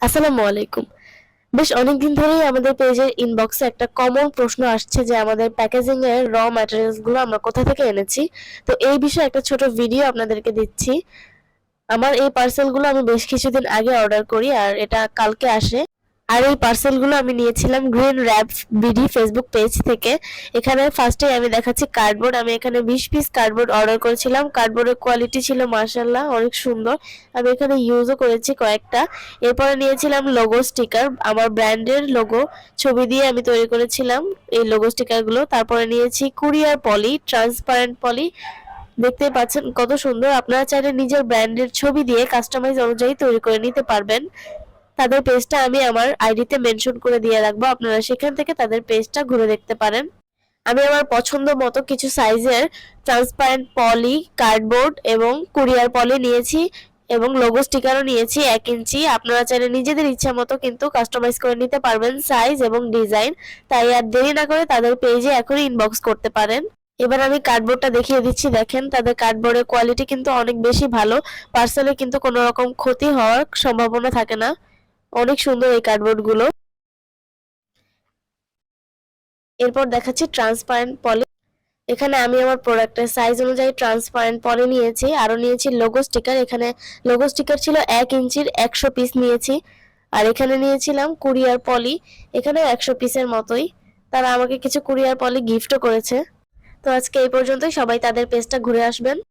আসসালামু আলাইকুম। বেশ অনেকদিন ধরেই আমাদের পেজের ইনবক্সে একটা কমন প্রশ্ন আসছে যে আমাদের প্যাকেজিং এর র ম্যাটেরিয়ালসগুলো আমরা কোথা থেকে এনেছি। তো এই বিষয়ে একটা ছোট ভিডিও আপনাদেরকে দিচ্ছি। আমার এই পার্সেলগুলো আমি বেশ কিছুদিন আগে অর্ডার করি আর এটা কালকে আসে। আর এই পার্সেলগুলো আমি নিয়েছিলাম green wrap BD Facebook page থেকে। এখানে ফার্স্টে আমি দেখাচ্ছি কার্ডবোর্ড আমি এখানে বিশ পিস কার্ডবোর্ড অর্ডার করেছিলাম। কার্ডবোর্ডের কোয়ালিটি ছিল মার্শাল্লাহ অনেক সুন্দর। আমি এখানে ইউজও করেছি কয়েকটা। এরপরে নিয়েছিলাম লোগো স্টিকার আমার ব্র্যান্ডের লোগো ছবি দিয়ে আমি তৈরি করেছিলাম এই লোগো স্টিকারগুলো তারপরে নিয়েছি কুরিয়ার পলি ট্রান্সপারেন্ট পলি দেখতে পাচ্ছেন কত সুন্দর। আপনারা চাইলে নিজের ব্র্যান্ডের ছবি দিয়ে কাস্টমাইজ অনুযায়ী তৈরি করে নিতে পারবেন। তাদের পেজটা আমি আমার আইডিতে মেনশন করে দিয়ে রাখব। আপনারা সেখান থেকে তাদের পেজটা ঘুরে দেখতে পারেন। আমি আমার পছন্দ মতো কিছু সাইজের ট্রান্সপারেন্ট পলি কার্ডবোর্ড এবং কুরিয়ার পলি নিয়েছি এবং লোগো স্টিকারও নিয়েছি এক ইঞ্চি। আপনারা চাইলে নিজেদের ইচ্ছা মতো কিন্তু কাস্টমাইজ করে নিতে পারবেন সাইজ এবং ডিজাইন তাই আর দেরি না করে তাদের পেজে এখনই ইনবক্স করতে পারেন। এবার আমি কার্ডবোর্ডটা দেখিয়ে দিচ্ছি। দেখেন, তাদের কার্ডবোর্ডের কোয়ালিটি কিন্তু অনেক বেশি ভালো। পার্সেলে কিন্তু কোনো রকম ক্ষতি হওয়ার সম্ভাবনা থাকে না। অনেক সুন্দর এই কার্ডবোর্ডগুলো এরপর দেখাচ্ছি ট্রান্সপারেন্ট পলি এখানে আমি আমার প্রোডাক্টের সাইজ অনুযায়ী ট্রান্সপারেন্ট পলি নিয়েছি। আরও নিয়েছি লোগো স্টিকার এখানে লোগো স্টিকার ছিল এক ইঞ্চির একশো পিস নিয়েছি। আর এখানে নিয়েছিলাম কুরিয়ার পলি এখানেও একশো পিসের মতোই। তারা আমাকে কিছু কুরিয়ার পলি গিফটও করেছে। তো আজকে এই পর্যন্তই। সবাই তাদের পেজটা ঘুরে আসবেন।